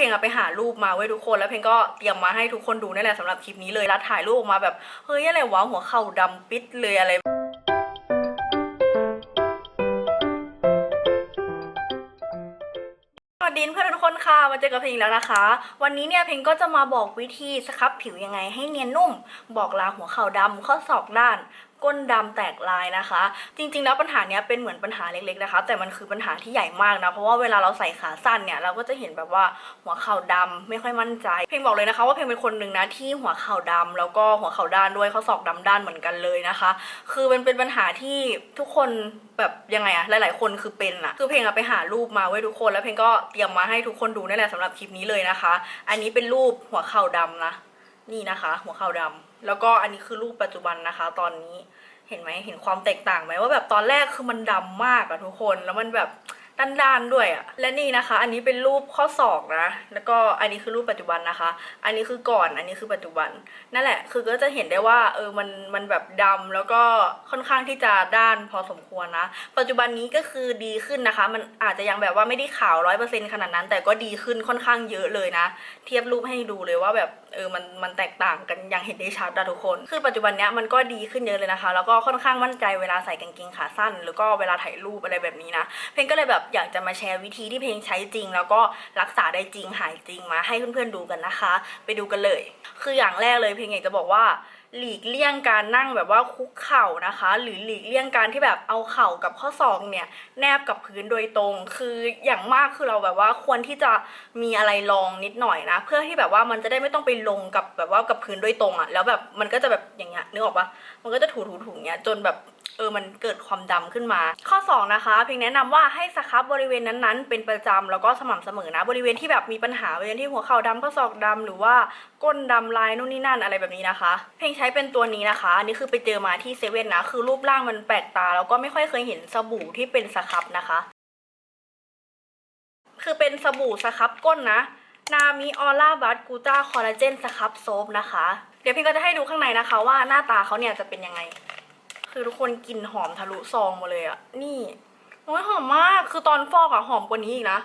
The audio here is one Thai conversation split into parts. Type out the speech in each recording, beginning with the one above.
เพลงอะไปหารูปมาไว้ทุกคนแล้วเพลงก็เตรียมมาให้ทุกคนดูนี่แหละสำหรับคลิปนี้เลยแล้วถ่ายรูปออกมาแบบเฮ้ยอะไรวะหัวเข่าดำปิดเลยอะไรสวัสดีเพื่อนทุกคนค่ะมาเจอกับเพลงแล้วนะคะ วันนี้เนี่ยเพลงก็จะมาบอกวิธีสครับผิวยังไงให้เนียนนุ่ม บอกลาหัวเข่าดำข้อศอกด้าน ก้นดำแตกลายนะคะ จริงๆแล้วปัญหาเนี้ยเป็นเหมือนปัญหาเล็กๆนะคะ แต่มันคือปัญหาที่ใหญ่มากนะเพราะว่าเวลาเราใส่ขาสั้นเนี่ยเราก็จะเห็นแบบว่าหัวเข่าดำไม่ค่อยมั่นใจ เพลงบอกเลยนะคะว่าเพลงเป็นคนหนึ่งนะที่หัวเข่าดำแล้วก็หัวเข่าด้านด้วยเข้อศอกดำด้านเหมือนกันเลยนะคะ คือมันเป็นปัญหาที่ทุกคนแบบยังไงอะหลาย ๆ คนคือเป็นอะคือเพลงอะไปหารูปมาไว้ทุกคน แล้วเพลงก็เตรียมมาให้ทุกคนดูนี่แหละสำหรับคลิปนี้เลยนะคะ อันนี้เป็นรูปหัวเข่าดำนะนี่นะคะ หัวเข่าดำ แล้วก็อันนี้คือรูปปัจจุบันนะคะ ตอนนี้เห็นไหมเห็นความแตกต่างไหมว่าแบบตอนแรกคือมันดำมากอะทุกคนแล้วมันแบบด้านๆด้วยอะและนี่นะคะ อันนี้เป็นรูปข้อศอกนะ แล้วก็อันนี้คือรูปปัจจุบันนะคะ อันนี้คือก่อนอันนี้คือปัจจุบัน นั่นแหละ คือก็จะเห็นได้ว่าเออมันมันแบบดำแล้วก็ค่อนข้างที่จะด้านพอสมควรนะ ปัจจุบันนี้ก็คือดีขึ้นนะคะ มันอาจจะยังแบบว่าไม่ได้ขาวร้อยเปอร์เซ็นขนาดนั้น แต่ก็ดีขึ้นค่อนข้างเยอะเลยนะ เทียบรูปให้ดูเลยว่าแบบ เออมันมันแตกต่างกันอย่างเห็นได้ชัดอะทุกคน คือปัจจุบันเนี้ยมันก็ดีขึ้นเยอะเลยนะคะ แล้วก็ค่อนข้างมั่นใจเวลาใส่กางเกงขาสั้นหรือก็เวลาถ่ายรูปอะไรแบบนี้นะ เพลงก็เลยแบบอยากจะมาแชร์วิธีที่เพลงใช้จริง แล้วก็รักษาได้จริงหายจริงมาให้เพื่อนๆดูกันนะคะ ไปดูกันเลย คืออย่างแรกเลยเพลงอยากจะบอกว่า หลีกเลี่ยงการนั่งแบบว่าคุกเข่านะคะ หรือหลีกเลี่ยงการที่แบบเอาเข่ากับข้อศอกเนี่ยแนบกับพื้นโดยตรง คืออย่างมากคือเราแบบว่าควรที่จะมีอะไรรองนิดหน่อยนะ เพื่อที่แบบว่ามันจะได้ไม่ต้องไปลงกับแบบว่ากับพื้นโดยตรงอะ่ะแล้วแบบมันก็จะแบบอย่างเงี้ยนึกออกปะมันก็จะถูถูถูเงี้ยจนแบบ เออมันเกิดความดำขึ้นมา ข้อสองนะคะ เพลงแนะนำว่าให้สครับบริเวณนั้นๆ เป็นประจำแล้วก็สม่ำเสมอนะ บริเวณที่แบบมีปัญหาบริเวณที่หัวเข่าดำข้อศอกดำหรือว่าก้นดำลายนู่นนี่นั่นอะไรแบบนี้นะคะ เพลงใช้เป็นตัวนี้นะคะอันนี้คือไปเจอมาที่เซเว่นนะคือรูปร่างมันแปลกตา แล้วก็ไม่ค่อยเคยเห็นสบู่ที่เป็นสครับนะคะ คือเป็นสบู่สครับก้นนะนามิออร่าบัตกูต้าคอลลาเจนสครับโซฟนะคะ เดี๋ยวพี่ก็จะให้ดูข้างในนะคะว่าหน้าตาเขาเนี่ยจะเป็นยังไง คือทุกคนกลิ่นหอมทะลุซองมาเลยอะนี่โอ้ยหอมมากคือตอนฟอกอะหอมกว่านี้อีกนะ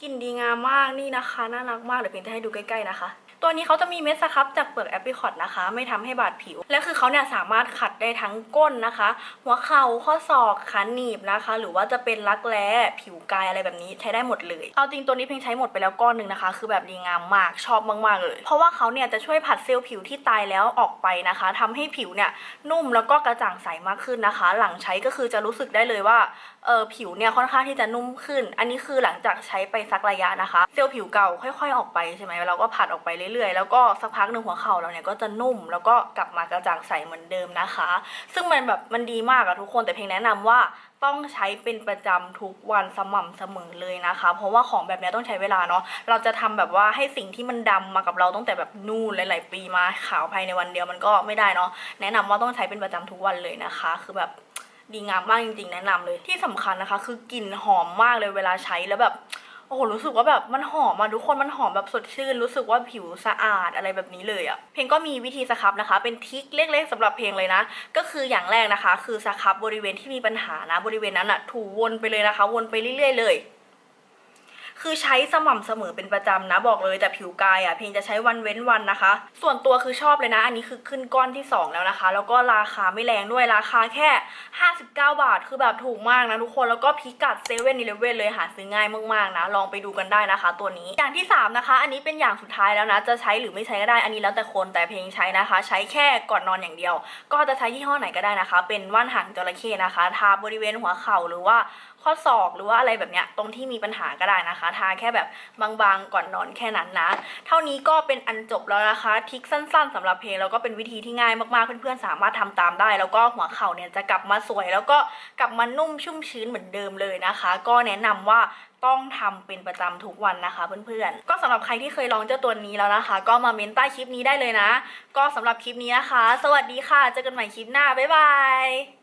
กลิ่นดีงามมากนี่นะคะน่ารักมากเดี๋ยวเพียงจะให้ดูใกล้ๆนะคะ ตัวนี้เขาจะมีเม็ดสครับจากเปลือกแอปริคอตนะคะ ไม่ทำให้บาดผิว และคือเขาเนี่ยสามารถขัดได้ทั้งก้นนะคะ หัวเข่าข้อศอกขาหนีบนะคะ หรือว่าจะเป็นรักแร้ผิวกายอะไรแบบนี้ใช้ได้หมดเลยเอาจริงตัวนี้เพียงใช้หมดไปแล้วก้อนหนึ่งนะคะ คือแบบดีงามมากชอบมากๆเลย เพราะว่าเขาเนี่ยจะช่วยผัดเซลล์ผิวที่ตายแล้วออกไปนะคะทำให้ผิวเนี่ยนุ่มแล้วก็กระจ่างใสมากขึ้นนะคะ หลังใช้ก็คือจะรู้สึกได้เลยว่าเออผิวเนี่ยค่อนข้างที่จะนุ่มขึ้น อันนี้คือหลังจากใช้ไปสักระยะนะคะ เซลล์ผิวเก่าค่อย ๆ ออกไปใช่ไหมเราก็ผัดออกไปเรื่อยๆ แล้วก็สักพักหนึ่งหัวเข่าเราเนี่ยก็จะนุ่มแล้วก็กลับมากระจ่างใสเหมือนเดิมนะคะ ซึ่งมันแบบมันดีมากอะทุกคนแต่เพลงแนะนำว่าต้องใช้เป็นประจำทุกวันสม่ำเสมอเลยนะคะ เพราะว่าของแบบนี้ต้องใช้เวลาเนาะเราจะทำแบบว่าให้สิ่งที่มันดำมากับเราตั้งแต่แบบนู่นหลาย ๆ ปีมาขาวภายในวันเดียวมันก็ไม่ได้เนาะแนะนำว่าต้องใช้เป็นประจำทุกวันเลยนะคะ คือแบบดีงามมากจริงๆ แนะนำเลยที่สำคัญนะคะ คือกลิ่นหอมมากเลยเวลาใช้แล้วแบบ โอ้โหรู้สึกว่าแบบมันหอมอะทุกคนมันหอมแบบสดชื่น รู้สึกว่าผิวสะอาดอะไรแบบนี้เลยอะเพลงก็มีวิธีสครับนะคะ เป็นทิคเล็กๆสำหรับเพลงเลยนะ ก็คืออย่างแรกนะคะ คือสครับบริเวณที่มีปัญหานะบริเวณนั้นอะถูวนไปเลยนะคะ วนไปเรื่อยๆเลย คือใช้สม่ำเสมอเป็นประจำนะบอกเลยแต่ผิวกายอะเพียงจะใช้วันเว้นวันนะคะ ส่วนตัวคือชอบเลยนะ อันนี้คือขึ้นก้อนที่ 2 แล้วนะคะ แล้วก็ราคาไม่แรงด้วยราคาแค่ 59 บาท คือแบบถูกมากนะทุกคนแล้วก็พิกัดเซเว่นอีเลเว่นเลยหาซื้อง่ายมากๆนะ ลองไปดูกันได้นะคะ ตัวนี้อย่างที่ 3 นะคะ อันนี้เป็นอย่างสุดท้ายแล้วนะ จะใช้หรือไม่ใช้ก็ได้อันนี้แล้วแต่คนแต่เพลงใช้นะคะ ใช้แค่ก่อนนอนอย่างเดียว ก็จะใช้ยี่ห้อไหนก็ได้นะคะ เป็นว่านหางจระเข้นะคะ ทาบริเวณหัวเข่าหรือว่า ข้อศอกหรือว่าอะไรแบบเนี้ยตรงที่มีปัญหาก็ได้นะคะ ทาแค่แบบบางๆก่อนนอนแค่นั้นนะ เท่านี้ก็เป็นอันจบแล้วนะคะทิกสั้น ๆสำหรับเพลงแล้วก็เป็นวิธีที่ง่ายมากๆเพื่อนๆสามารถทำตามได้ แล้วก็หัวเข่าเนี่ยจะกลับมาสวย แล้วก็กลับมานุ่มชุ่มชื้นเหมือนเดิมเลยนะคะ ก็แนะนำว่าต้องทำเป็นประจำทุกวันนะคะเพื่อนๆ ก็สำหรับใครที่เคยลองเจ้าตัวนี้แล้วนะคะ ก็มาเมนใต้คลิปนี้ได้เลยนะ ก็สำหรับคลิปนี้นะคะ สวัสดีค่ะ เจอกันใหม่คลิปหน้า บ๊ายบาย